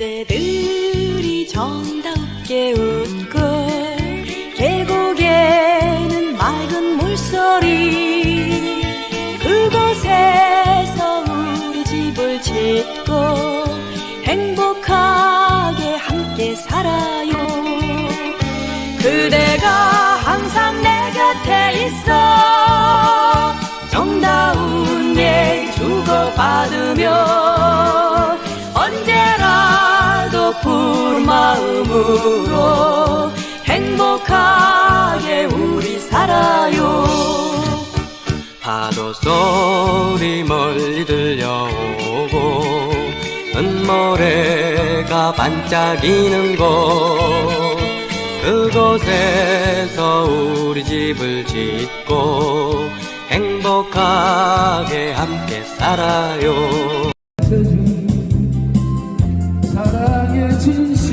새들이 정다웃게 웃고 계곡에는 맑은 물소리 그곳에서 우리 집을 짓고 행복하게 함께 살아요. 그대가 항상 내 곁에 있어 마음으로 행복하게 우리 살아요. 파도 소리 멀리 들려오고 은모래가 반짝이는 곳. 그곳에서 우리 집을 짓고 행복하게 함께 살아요. 사랑의 진심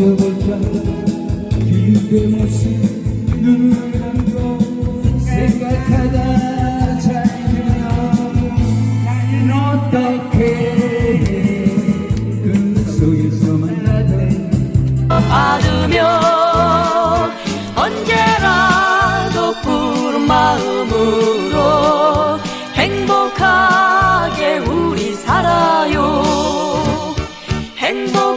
달려볼까 뜬금없이 눈을 감고 생각하다 받으면 언제라도 푸른 행복하게 우리 살아요. 행복